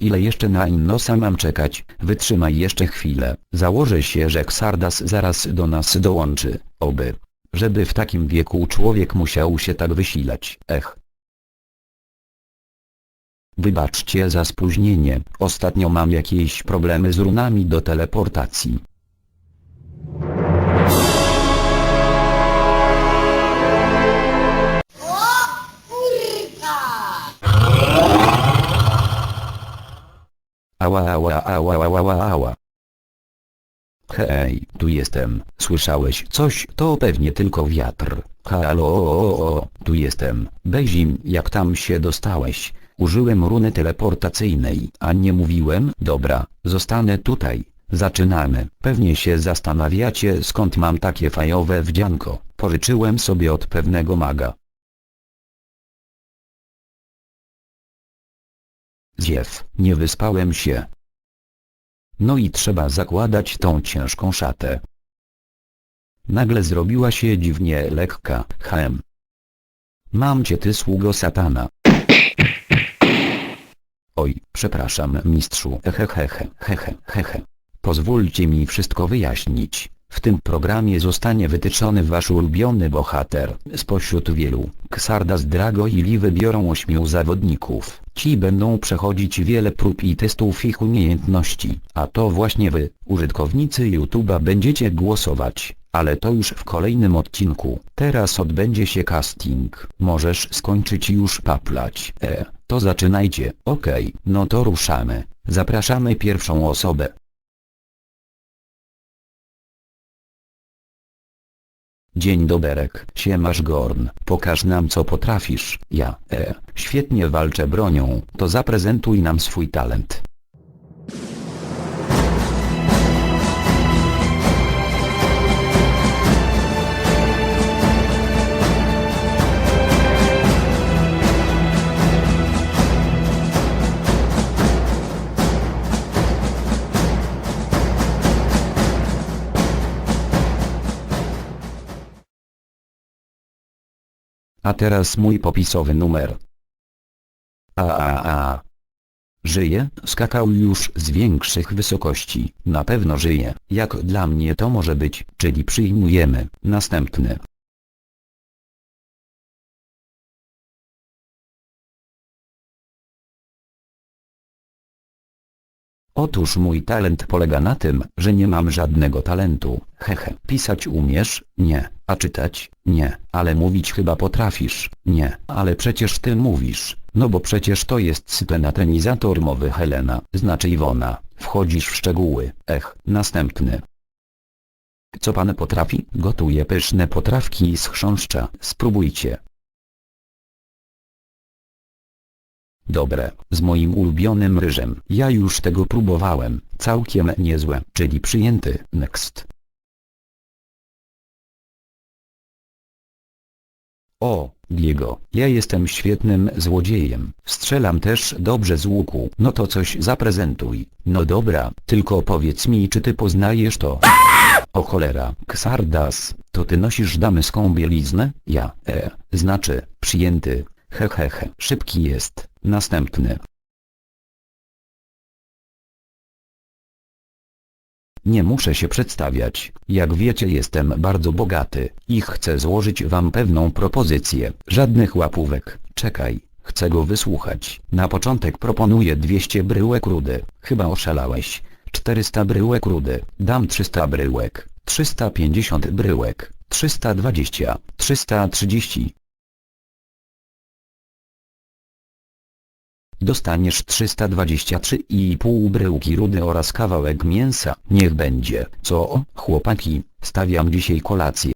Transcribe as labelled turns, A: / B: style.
A: Ile jeszcze na Innosa mam czekać? Wytrzymaj jeszcze chwilę. Założę się, że Xardas zaraz do nas dołączy. Oby. Żeby w takim wieku człowiek musiał się tak wysilać. Ech. Wybaczcie za spóźnienie. Ostatnio mam jakieś problemy z runami do teleportacji. Ała ała ała ała ała ała. Hej, tu jestem. Słyszałeś coś? To pewnie tylko wiatr. Halo, tu jestem. Bezim, jak tam się dostałeś? Użyłem runy teleportacyjnej, a nie mówiłem? Dobra, zostanę tutaj. Zaczynamy. Pewnie się zastanawiacie skąd mam takie fajowe wdzianko. Pożyczyłem sobie od pewnego maga. Ziew, nie wyspałem się. No i trzeba zakładać tą ciężką szatę. Nagle zrobiła się dziwnie lekka, hem. Mam cię ty sługo satana. Oj, przepraszam mistrzu, hehehe, hehe, hehe. Pozwólcie mi wszystko wyjaśnić. W tym programie zostanie wytyczony wasz ulubiony bohater. Spośród wielu, Xardas Drago i Lee wybiorą ośmiu zawodników. Ci będą przechodzić wiele prób i testów ich umiejętności. A to właśnie wy, użytkownicy YouTube'a będziecie głosować. Ale to już w kolejnym odcinku. Teraz odbędzie się casting. Możesz skończyć już paplać. E, to zaczynajcie. Okej, no to ruszamy. Zapraszamy pierwszą osobę. Dzień doberek. Siemasz Gorn. Pokaż nam co potrafisz. Ja, e, świetnie walczę bronią. To zaprezentuj nam swój talent. A teraz mój popisowy numer. A a a. Żyje, skakał już z większych wysokości. Na pewno żyje. Jak dla mnie to może być, czyli przyjmujemy. Następny. Otóż mój talent polega na tym, że nie mam żadnego talentu. Hehe. Pisać umiesz? Nie. A czytać? Nie. Ale mówić chyba potrafisz? Nie. Ale przecież ty mówisz. No bo przecież to jest sypenatenizator mowy Helena, znaczy Iwona. Wchodzisz w szczegóły. Ech. Następny. Co pan potrafi? Gotuję pyszne potrawki z chrząszcza. Spróbujcie. Dobre, z moim ulubionym ryżem. Ja już tego próbowałem, całkiem niezłe, czyli przyjęty. Next. O, Diego, ja jestem świetnym złodziejem. Strzelam też dobrze z łuku. No to coś zaprezentuj. No dobra, tylko powiedz mi czy ty poznajesz to. O cholera, Xardas, to ty nosisz damską bieliznę? Ja, e, znaczy, przyjęty. Hehehe, he, he. szybki jest. Następny. Nie muszę się przedstawiać. Jak wiecie jestem bardzo bogaty i chcę złożyć wam pewną propozycję. Żadnych łapówek. Czekaj, chcę go wysłuchać. Na początek proponuję 200 bryłek rudy. Chyba oszalałeś. 400 bryłek rudy. Dam 300 bryłek. 350 bryłek. 320. 330. Dostaniesz 323,5 bryłki rudy oraz kawałek mięsa. Niech będzie. Co, chłopaki, stawiam dzisiaj kolację.